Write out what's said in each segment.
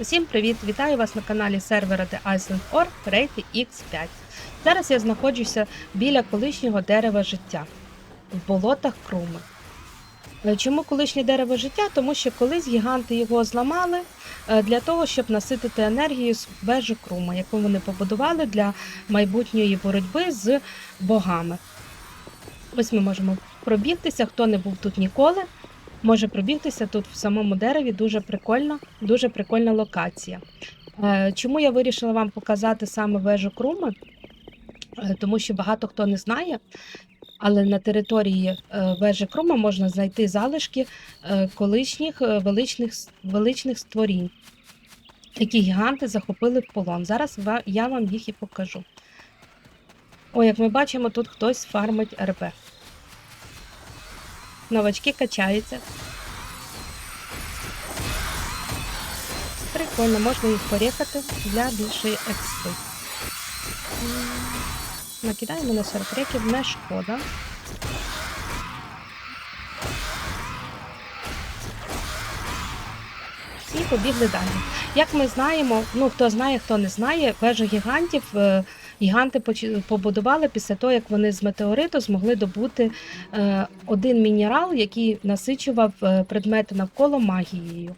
Усім привіт! Вітаю вас на каналі сервера The Iceland Org Рейти X5. Зараз я знаходжуся біля колишнього дерева життя в болотах Круми. Е, Чому колишнє дерево життя? Тому що колись гіганти його зламали е, для того, щоб наситити енергію з вежу Крума, яку вони побудували для майбутньої боротьби з богами. Ось ми можемо пробігтися, хто не був тут ніколи може пробігтися тут в самому дереві. Дуже прикольно, дуже прикольна локація. Е, Чому я вирішила вам показати саме вежу Круми? Е, Тому що багато хто не знає, але на території е, вежі Крума можна знайти залишки колишніх величних, величних створінь, які гіганти захопили в полон. Зараз я вам їх і покажу. О, як ми бачимо, тут хтось фармить РП. Новачки качаються. Прикольно, можна їх порехати для більшої експи. Накидаємо на 40 реків, не шкода. І побігли далі. Як ми знаємо, ну хто знає, хто не знає, вежу гігантів е, гіганти побудували після того, як вони з метеориту змогли добути е, один мінерал, який насичував е, предмети навколо магією.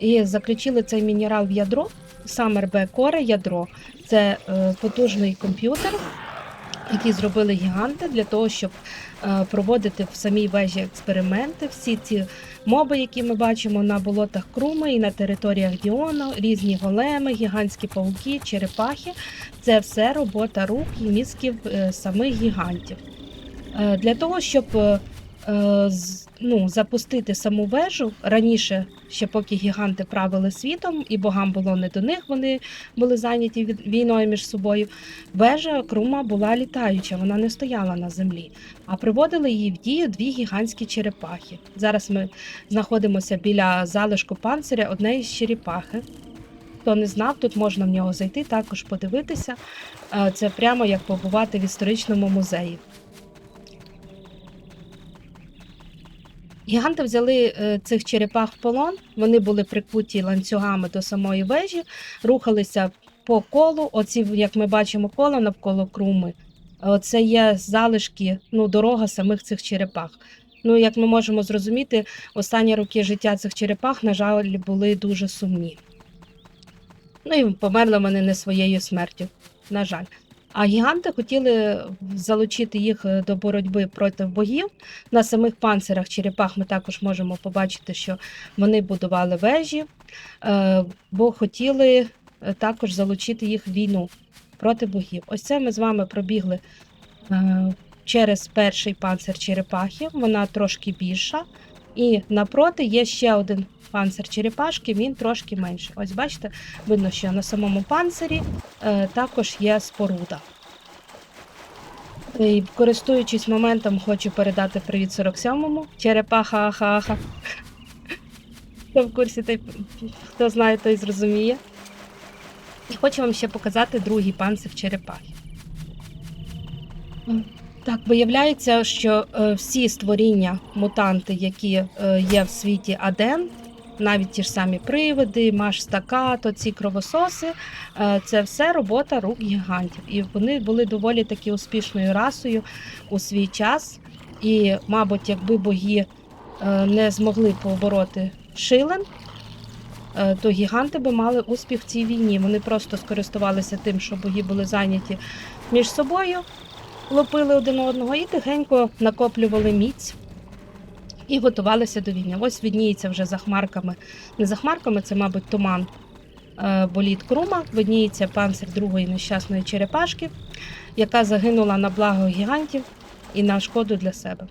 І заключили цей мінерал в ядро, саме РБ Коре ядро. Це потужний комп'ютер, який зробили гіганти для того, щоб е, проводити в самій вежі експерименти. Всі ці моби, які ми бачимо на болотах Круми і на територіях Діону, різні големи, гігантські пауки, черепахи це все робота рук і мізків е, самих гігантів. Е, Для того, щоб ну, запустити саму вежу раніше, ще поки гіганти правили світом, і богам було не до них, вони були зайняті війною між собою. Вежа Крума була літаюча, вона не стояла на землі, а приводили її в дію дві гігантські черепахи. Зараз ми знаходимося біля залишку панциря однієї з черепахи. Хто не знав, тут можна в нього зайти, також подивитися. Е, Це прямо як побувати в історичному музеї. Гіганти взяли е, цих черепах в полон. Вони були прикуті ланцюгами до самої вежі, рухалися по колу. Оці, як ми бачимо, коло навколо круми. Це є залишки, ну, дорога самих цих черепах. Ну, як ми можемо зрозуміти, останні роки життя цих черепах, на жаль, були дуже сумні. Ну і померли вони не своєю смертю, на жаль. А гіганти хотіли залучити їх е, до боротьби проти богів. На самих панцирах черепах ми також можемо побачити, що вони будували вежі, е, бо хотіли е, також залучити їх в війну проти богів. Ось це ми з вами пробігли через перший панцир черепахи. Вона трошки більша. І напроти є ще один панцир черепашки, він трошки менший. Ось бачите, видно, що на самому панцирі е, також є споруда. І користуючись моментом, хочу передати привіт 47-му. Черепаха аха-аха. Хто в курсі, той, хто знає, той зрозуміє. І хочу вам ще показати другий панцир черепахи. Так, виявляється, що е, всі створіння, мутанти, які е, є в світі Аден, навіть ті ж самі привиди, маш стакато, ці кровососи, е, це все робота рук гігантів. І вони були доволі таки успішною расою у свій час. І, мабуть, якби боги не змогли побороти шилен, то гіганти би мали успіх в цій війні. Вони просто скористувалися тим, що боги були зайняті між собою, лопили один одного і тихенько накоплювали міць і готувалися до війни. Ось видніється вже за хмарками. Не за хмарками, це, мабуть, туман е, боліт Крума. Видніється панцир другої нещасної черепашки, яка загинула на благо гігантів і на шкоду для себе.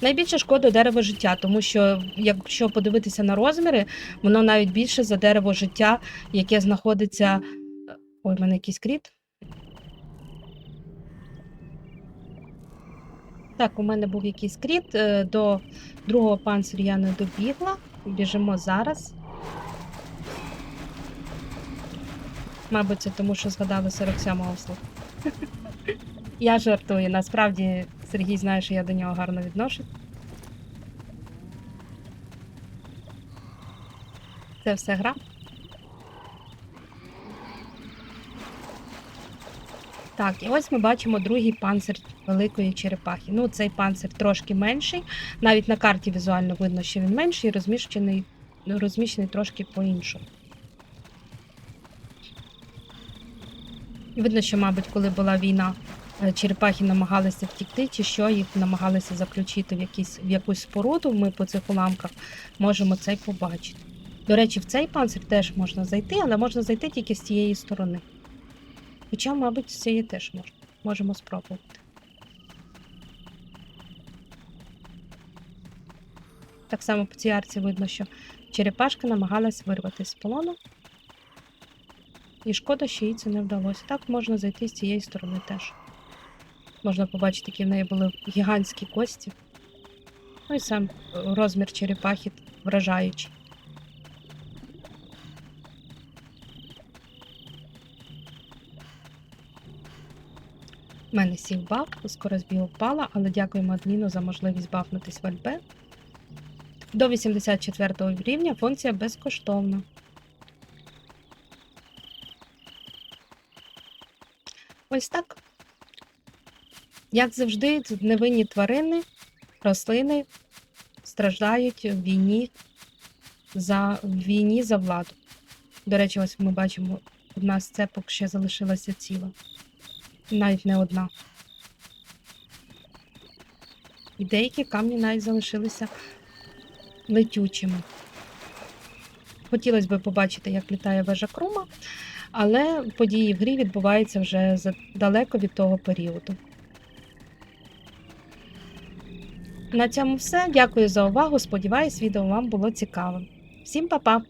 Найбільше шкода дерево життя, тому що якщо подивитися на розміри, воно навіть більше за дерево життя, яке знаходиться. Ой, в мене якийсь кріт. Так, у мене був якийсь кріт. е, До другого панциря я не добігла. Біжимо зараз. Мабуть, це тому, що згадали 47-го вслух. Я жартую. Насправді Сергій знає, що я до нього гарно відношусь. Це все гра. Так, і ось ми бачимо другий панцир великої черепахи. Ну, цей панцир трошки менший. Навіть на карті візуально видно, що він менший, розміщений, розміщений трошки по-іншому. Видно, що, мабуть, коли була війна, е, черепахи намагалися втікти, чи що їх намагалися заключити в, якісь, в якусь споруду. Ми по цих уламках можемо це побачити. До речі, в цей панцир теж можна зайти, але можна зайти тільки з цієї сторони. Хоча, мабуть, з цієї теж. Можемо спробувати. Так само по цій арці видно, що черепашка намагалась вирватися з полону. І шкода, що їй це не вдалося. Так можна зайти з цієї сторони теж. Можна побачити, які в неї були гігантські кості. Ну і сам е, розмір черепахи вражаючий. У мене сів баф, скорость бігу впала, але дякуємо адміну за можливість бафнутись в альб. До 84 рівня функція безкоштовна. Ось так. Як завжди, невинні тварини, рослини страждають в війні за, в війні за владу. До речі, ось ми бачимо, одна з цепок ще залишилася ціла. Навіть не одна. І деякі камні навіть залишилися летючими. Хотілося б побачити, як літає вежа Крума, але події в грі відбуваються вже далеко від того періоду. На цьому все. Дякую за увагу. Сподіваюсь, відео вам було цікавим. Всім па-па!